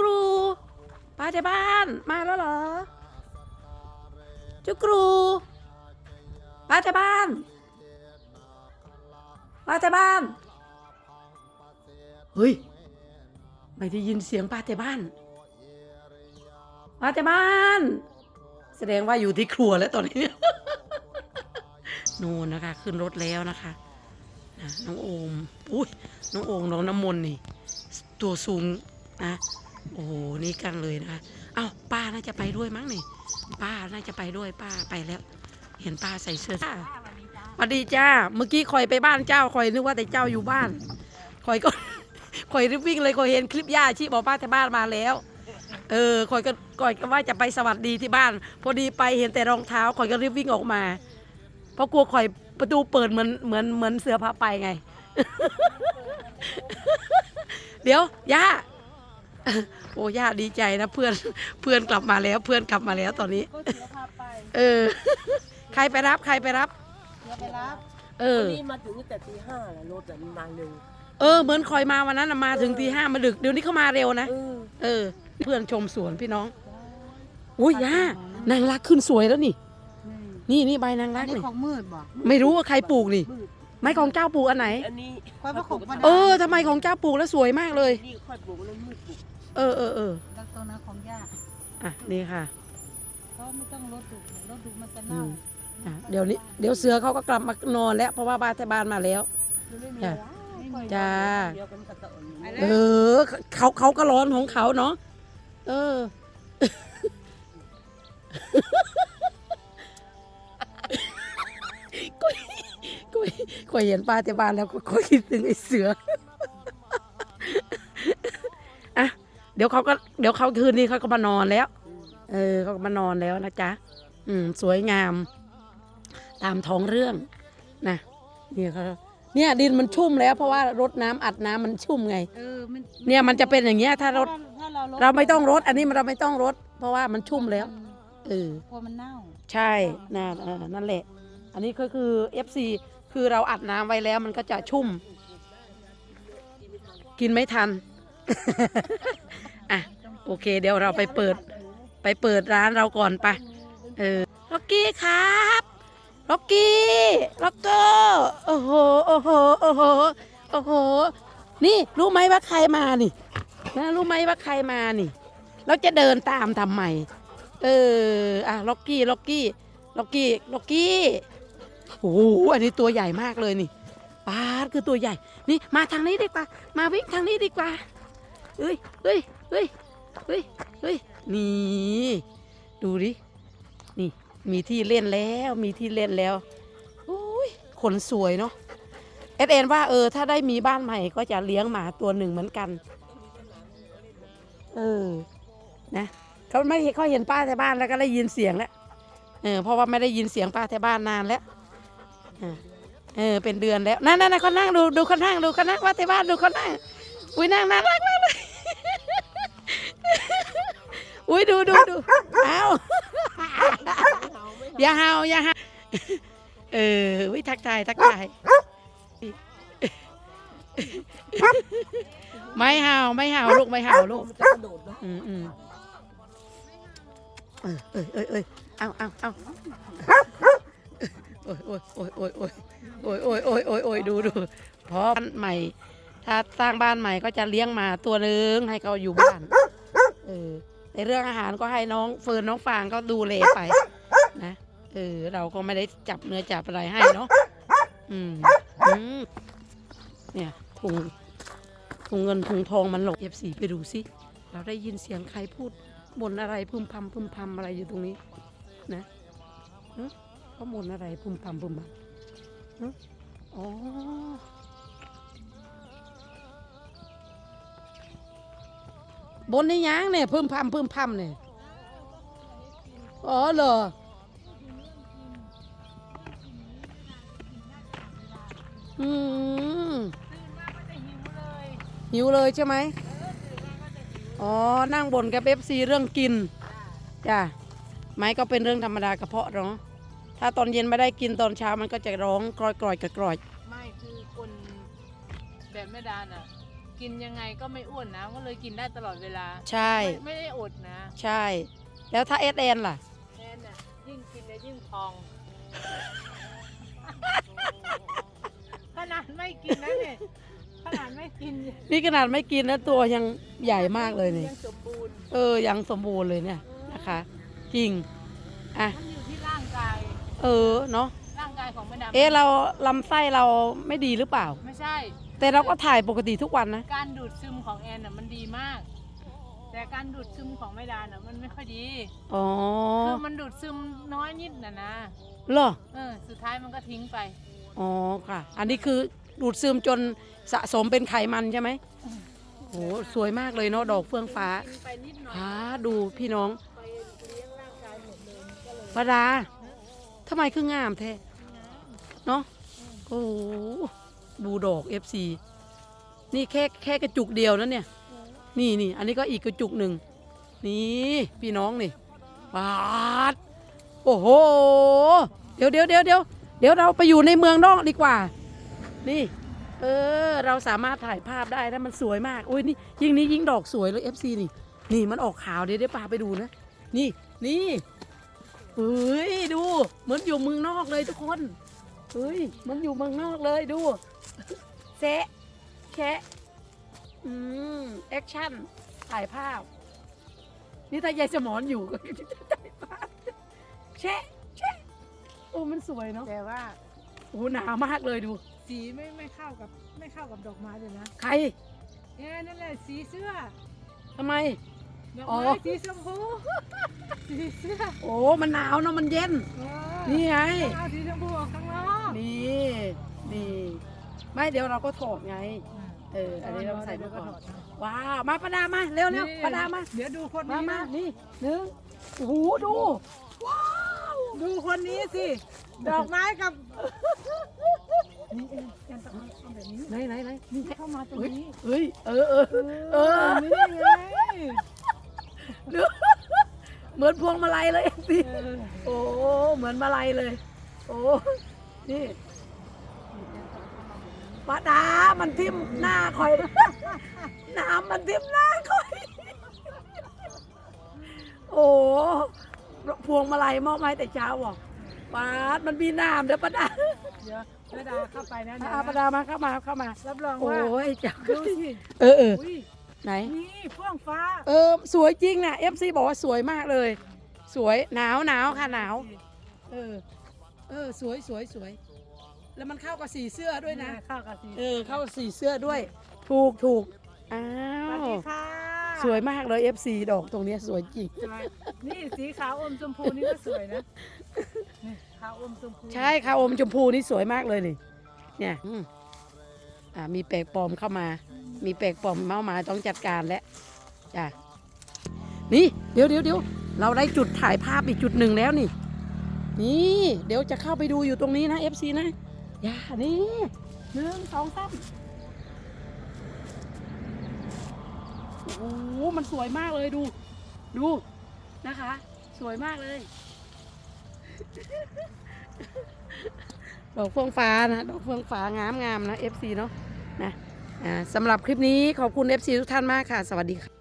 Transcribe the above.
กรูป้าจะบ้านมาแล้วเหรอจุกรูป้าจะบ้านป้าจะบ้านเฮ้ยไม่ได้ยินเสียงป้าแต่บ้านป้าแต่บ้าน แสดงว่าอยู่ที่ครัวแล้วตอนนี้ นู่นนะคะ ขึ้นรถแล้วนะคะนะน้องโอมอุ้ยน้องโอมน้องน้ำมนต์นี่ ตัวสูงนะ โอ้โหนี่กันเลยนะคะเอ้าป้าน่าจะไปด้วยมั้งนี่ ป้าน่าจะไปด้วยป้าไปแล้ว เห็นป้าใส่เสื้อผ้าสวัสดีจ้า เมื่อกี้คอยไปบ้านเจ้าคอยนึกว่าแต่เจ้าอยู่บ้านคอยก็คอยรีบวิ่งเลยคอยเห็นคลิปย่าชีบอกป้าที่บ้านมาแล้ว เออคอยก็คอยก็ว่าจะไปสวัสดีที่บ้าน พอดีไปเห็นแต่รองเท้าคอยก็รีบวิ่งออกมา เพราะกลัวคอยประตูเปิดเหมือนเหมือนเหมือนเสือพาไปไง เดี๋ยวย่า โอ้ย่าดีใจนะเพื่อนเพื่อนกลับมาแล้ว เพื่อนกลับมาแล้วตอนนี้ ก็เสือพาไปเออ ใครไปรับใครไปรับ เสือไปรับเออ วันนี้มาถึงตั้งแต่ตีห้าแล้วรถอะมันมาเร็วเออเหมือนคอยมาวันนั้นน่ะมาถึงตีห้ามาดึกเดี๋ยวนี้เขามาเร็วนะเออเออ เพื่อนชมสวนพี่น้องอุ้ยย่านางรักขึ้นสวยแล้วนี่ นี่นี่ใบนางรัอักนนี้นี่ของมืดบ่ไม่รู้ว่าใครปลูกนี่มืดไม้ของเจ้าปลูกอันไหน อันนี้ค่อยว่าของประดับเออทำไมของเจ้าปลูกแล้วสวยมากเลย นี่ค่อยปลูกแล้วมืดปลูกเออเออเออแล้วตัวนั้นของย่าอะนี่ค่ะเขาไม่ต้องรถดุรถดุมันจะอืเน่ามอะเดี๋ยวนี้เดี๋ยวเสือเขาก็กลับมานอนแล้วเพราะว่าบ้านที่บ้านมาแล้วมันไม่มีจ้ะแล้วค่อยจ้า เดียวกันกับตะอ่อนเออเขาเขาก็ร้อนของเขาเนาะเออ ก็ก็ก็เห็นป้าที่บ้านแล้วก็ก็คิดถึงไอ้เสือ อะเดี๋ยวเขาก็เดี๋ยวเขาคืนนี้เขาก็มานอนแล้ว เออเขาก็มานอนแล้วนะจ๊ะ อืมสวยงาม ตามท้องเรื่องนะเนี่ยเขาเนี่ยดินมันชุ่มแล้ว เพราะว่ารดน้ำอัดน้ำมันชุ่มไง เออมันเนี่ยมันจะเป็นอย่างเงี้ยถ้ารดถ้าเรารถเราไม่ต้องรด อันนี้มันเราไม่ต้องรด เพราะว่ามันชุ่มแล้วเออกลัวมันเน่า ใช่นะเออนั่นแหละ อันนี้ก็คือ FC คือเราอัดน้ำไว้แล้วมันก็จะชุ่ม กินไม่ทันอะ โอเค เดี๋ยวเราไปเปิด ไปเปิดร้านเราก่อนไปเออล็อกกี้ครับล็อกกี้ล็อกเกอร์โอ้โหโอ้โหโอ้โหโอ้โห นี่รู้ไหมว่าใครมานี่นะรู้ไหมว่าใครมานี่เราจะเดินตามทำไมเอออะล็อกกี้ล็อกกี้ล็อกกี้ล็อกกี้โอ้โหอันนี้ตัวใหญ่มากเลยนี่ปาดคือตัวใหญ่ นี่มาทางนี้ดีกว่า มาวิ่งทางนี้ดีกว่าเฮ้ยเฮ้ยเฮ้ย เฮ้ยเฮ้ยนี่ดูดินี่มีที่เล่นแล้วมีที่เล่นแล้วโอ้ยคนสวยเนาะเอสเอ็นว่าเออถ้าได้มีบ้านใหม่ก็จะเลี้ยงหมาตัวหนึ่งเหมือนกัน เออนะเขาไม่เขาเห็นป้าที่บ้านแล้วก็ได้ยินเสียงแล้วเออเพราะว่าไม่ได้ยินเสียงป้าที่บ้านนานแล้วเออเออเป็นเดือนแล้วนั่นนั่นเขานั่งดูดูเขานั่งดูเขานั่งว่าที่บ้านดูเขานั่งอุ้ยนั่งน่ารักมากเลย อุ้ยดูดูดูเอาอย่าเห่าอย่าเห่าเออวิทักทายทักทายไม่เห่าไม่เห่าลูกไม่เห่าลูกอืมอืมเออเออเออเออเอาเอาเอาโอ้ยโอ้ยโอ้ยโอ้ยโอ้ยโอ้ยโอ้ยโอ้ยโอ้ยโอ้ยดูดูพราะบ้านใหม่ ถ้าสร้างบ้านใหม่ก็จะเลี้ยงมาตัวหนึ่งให้เขาอยู่บ้าน เรื่องอาหารก็ให้น้องเฟิร์นน้องฟางก็ดูเลไปนะเออเราก็ไม่ได้จับเนื้อจับอะไรให้เนาะอืมอืมเนี่ยถุงถุงเงินถุงทองมันหลงเอฟซีไปดูสิเราได้ยินเสียงใครพูดบ่นอะไรพึมพำพึมพำอะไรอยู่ตรงนี้ นะเขาบ่นอะไรพึมพำพึมพำฮะอ๋อ บนนี่ยังเนี่ยพึ่มพำพึ่มพำเนี่ยอ๋อเหรออืมหิวเลยใช่ไหมอ๋อ นั่งบนกับเอฟซีเรื่องกิน จ้ะ ไม้ก็เป็นเรื่องธรรมดากระเพาะเนาะ ถ้าตอนเย็นไม่ได้กินตอนเช้ามันก็จะร้องกรอยกรอยกรอยกรอยไม่คือคนแบบแม่ดานอะ กินยังไงก็ไม่อ้วนนะก็เลยกินได้ตลอดเวลาใช่ ไม่ไม่ได้อดนะใช่ แล้วถ้าเอสเอ็นล่ะแทนน่ะยิ่งกินแล้วยิ่งพอง ขนาดไม่กินนะเนี่ยขนาดไม่กินนี่ขนาดไม่กินนะตัวยังใหญ่มากเลยนี่ยังสมบูรณ์เออ ยังสมบูรณ์เลยเนี่ยนะคะ จริง อะ มันอยู่ที่ร่างกายเออ เนาะร่างกายของแม่ดาเอ๊ะเราลำไส้เราไม่ดีหรือเปล่า ไม่ใช่ แต่เราก็ถ่ายปกติทุกวันนะ การดูดซึมของแอนน่ะมันดีมาก แต่การดูดซึมของแม่ดาน่ะมันไม่ค่อยดีอ๋อคือมันดูดซึมน้อยนิดน่ะนะเหรอเออสุดท้ายมันก็ทิ้งไป อ๋อค่ะ อันนี้คือดูดซึมจนสะสมเป็นไขมันใช่ไหมโหสวยมากเลยเนาะดอกเฟื่องฟ้าทิ้งไปนิดหน่อยหาดูพี่น้องไปเลี้ยงร่างกายหมดเลยก็เลยปาดาทำไมคืองามแท้เนาะโอ้โห ดูดอก FC นี่แค่แค่กระจุกเดียวนะเนี่ย นี่นี่อันนี้ก็อีกกระจุกหนึ่งนี่พี่น้องนี่ปาดโอ้โห เดี๋ยวเดี๋ยวเดี๋ยวเดี๋ยวเดี๋ยวเราไปอยู่ในเมืองนอกดีกว่า นี่ เออ เราสามารถถ่ายภาพได้นะมันสวยมากโอ้ยนี่ยิ่งนี้ยิ่งดอกสวยเลย FC นี่ นี่มันออกขาวเดี๋ยวเดี๋ยวปาไปดูนะ นี่นี่เฮ้ยดู เหมือนอยู่เมืองนอกเลยทุกคนเฮ้ยมันอยู่เมืองนอกเลยดู แซะแชะอืมแอคชั่นถ่ายภาพ นี่ถ้ายายสมอนอยู่ก็จะถ่ายภาพแชะแชะโอ้มันสวยเนาะแต่ว่าโอ้หนามากเลยดู สีไม่ไม่เข้ากับไม่เข้ากับดอกไม้เลยนะใครเอ๊ะนั่นแหละสีเสื้อทำไม ดอกอ๋อ ไม้สีชมพูสีเสื้อโอ้มันหนาวเนาะมันเย็น เออนี่ไง ต้องเอาสี ไม่เดี๋ยวเราก็ถอดไง เออ อันนี้เราใส่ไปดี๋ยวก่อนถดนะว้าว มาประดามา เร็วเร็วนี่ประดามา เดี๋ยวดูคนมานี้มานะนี่หนึ่งโอ้โหดู ว้าว ดูคนนี้สิ ดอกไม้กับนี่เองแอนต้องเอาแบบนี้ไหนไหนไหนนี่เข้ามาตรงเฮ้ยนี้เฮ้ย เออเออเออนี่ไงดูเหมือนพวงมาลัยเลยสิเออโอ้ เหมือนมาลัยเลย โอ้ นี่ ป้าดามันทิ่มหน้าคอยน้ำมันทิ่มหน้าคอย โอ้พวงมาลัยมอบให้แต่เช้าบอกป้าดมันมีน้ำเด้อป้าดาเดี๋ยวแม่ดาเข้าไปนะอาป้าดามาเข้ามาเข้ามา รับรองโอ้ว่ายเจ้าดูสิเออเอออุ้ยไหน นี่เฟื่องฟ้าเออ สวยจริงนะเอฟซีบอกว่าสวยมากเลย สวยหนาวหนาวค่ะหนาว เออ เออ สวยสวยสวย แล้วมันเข้ากับสีเสื้อด้วยนะ เข้ากับสีเออเข้ากับสีเสื้อด้วย ถูกถูกอ้าสวัสวดีค่ะสวยมากเลย FC ดอกตรงเนี้ยสวยจริง สวยนี่สีขาวอมชมพูนี่ก็สวยนะนี่ขาวอมชมพูใช่ค่ะอมชมพูนี่สวยมากเลยนี่เนี่ยอืมอ่ามีแปลกปลอมเข้ามา มีแปลกปลอมเมามาต้องจัดการแล้วจ้ะนี่เดี๋ยวเดี๋ยวเดี๋ยวเราได้จุดถ่ายภาพอีกจุดหนึ่งแล้วนี่ นี่ เดี๋ยวจะเข้าไปดูอยู่ตรงนี้นะ FC นะ อย่านี่หนึ่งสองสามโอ้โหมันสวยมากเลยดู ดูนะคะ สวยมากเลยดอกเฟื่องฟ้านะดอกเฟื่องฟ้างามงามๆนะ FC เนาะนะอ่าสำหรับคลิปนี้ขอบคุณ FC ทุกท่านมากค่ะ สวัสดีค่ะ